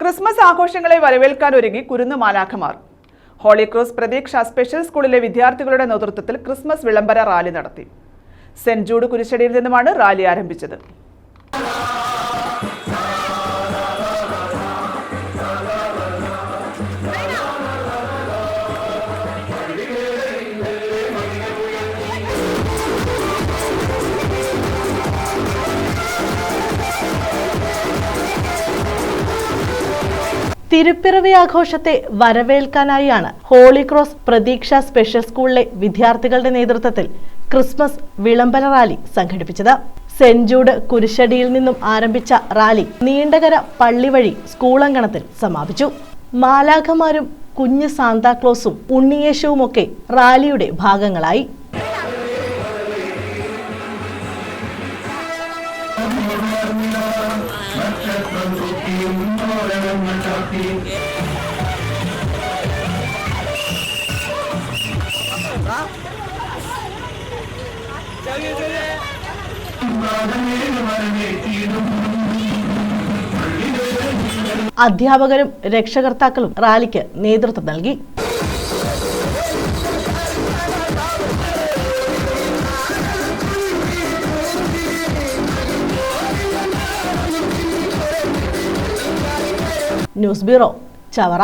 Christmas ആഘോഷങ്ങളെ വരവേൽക്കാൻ ഒരുങ്ങി കുരുന്ന് മാലാഖമാർ. ഹോളി ക്രോസ് പ്രതീക്ഷ സ്പെഷ്യൽ സ്കൂളിലെ വിദ്യാർത്ഥികളുടെ നേതൃത്വത്തിൽ ക്രിസ്മസ് വിളംബര റാലി നടത്തി. സെന്റ് ജൂഡ് കുരിശടിയിൽ നിന്നുമാണ് റാലി ആരംഭിച്ചത്. തിരുപ്പിറവി ആഘോഷത്തെ വരവേൽക്കാനായാണ് ഹോളി ക്രോസ് പ്രതീക്ഷ സ്പെഷ്യൽ സ്കൂളിലെ വിദ്യാർത്ഥികളുടെ നേതൃത്വത്തിൽ ക്രിസ്മസ് വിളംബര റാലി സംഘടിപ്പിച്ചത്. ജൂഡ് കുരിശടിയിൽ നിന്നും ആരംഭിച്ച റാലി നീണ്ടകര പള്ളി വഴി സ്കൂളങ്കണത്തിൽ സമാപിച്ചു. മാലാഖമാരും കുഞ്ഞ് സാന്താക്ലോസും ഉണ്ണിയേശുവുമൊക്കെ റാലിയുടെ ഭാഗങ്ങളായി. അധ്യാപകരും രക്ഷകർത്താക്കളും റാലിക്ക് നേതൃത്വം നൽകി. News bureau Chavara.